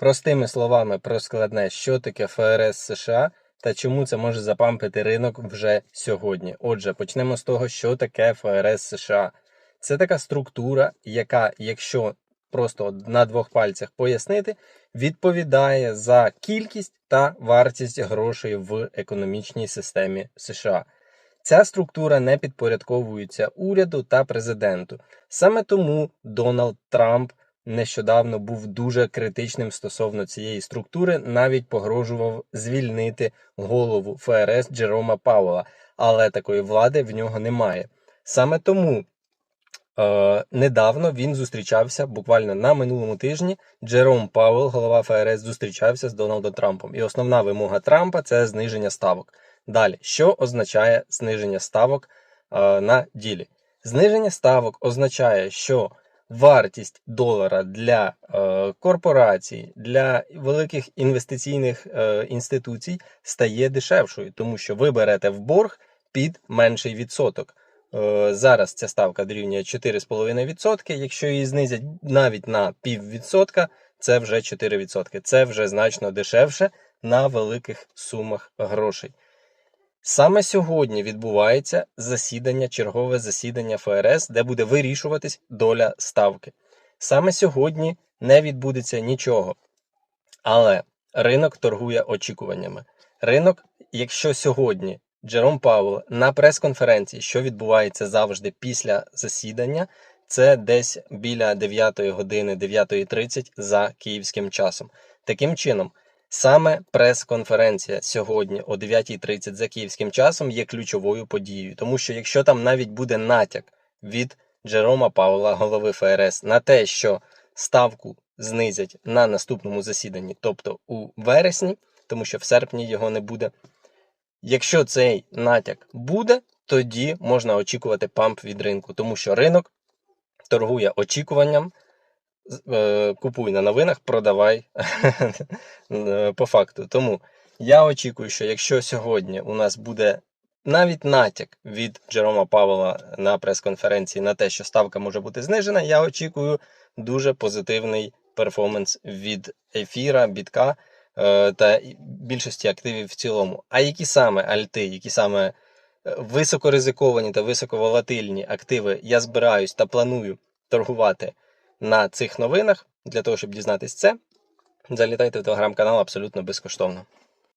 Простими словами про складне, що таке ФРС США та чому це може запампити ринок вже сьогодні. Отже, почнемо з того, що таке ФРС США. Це така структура, яка, якщо просто на двох пальцях пояснити, відповідає за кількість та вартість грошей в економічній системі США. Ця структура не підпорядковується уряду та президенту. Саме тому Дональд Трамп нещодавно був дуже критичним стосовно цієї структури, навіть погрожував звільнити голову ФРС Джерома Пауела, але такої влади в нього немає. Саме тому е, недавно він зустрічався буквально на минулому тижні. Джером Пауел, голова ФРС, зустрічався з Дональдом Трампом. І основна вимога Трампа це зниження ставок. Далі, що означає зниження ставок е, на ділі? Зниження ставок означає, що вартість долара для е, корпорацій, для великих інвестиційних е, інституцій стає дешевшою, тому що ви берете в борг під менший відсоток. Е, зараз ця ставка дорівнює 4,5%. Якщо її знизять навіть на піввідсотка, це вже 4%. Це вже значно дешевше на великих сумах грошей. Саме сьогодні відбувається засідання, чергове засідання ФРС, де буде вирішуватись доля ставки. Саме сьогодні не відбудеться нічого. Але ринок торгує очікуваннями. Ринок, якщо сьогодні Джером Пауел на прес-конференції, що відбувається завжди після засідання, це десь біля 9 години 9.30 за київським часом. Таким чином, Саме прес-конференція сьогодні о 9.30 за київським часом є ключовою подією, тому що якщо там навіть буде натяк від Джерома Паула, голови ФРС, на те, що ставку знизять на наступному засіданні, тобто у вересні, тому що в серпні його не буде. Якщо цей натяк буде, тоді можна очікувати памп від ринку, тому що ринок торгує очікуванням. Е, Купуй на новинах, продавай е, по факту. Тому я очікую, що якщо сьогодні у нас буде навіть натяк від Джерома Павела на прес-конференції на те, що ставка може бути знижена, я очікую дуже позитивний перформанс від ефіра, бітка е, та більшості активів в цілому. А які саме альти, які саме високоризиковані та високоволатильні активи я збираюсь та планую торгувати на цих новинах. Для того, щоб дізнатись це, залітайте в телеграм-канал абсолютно безкоштовно.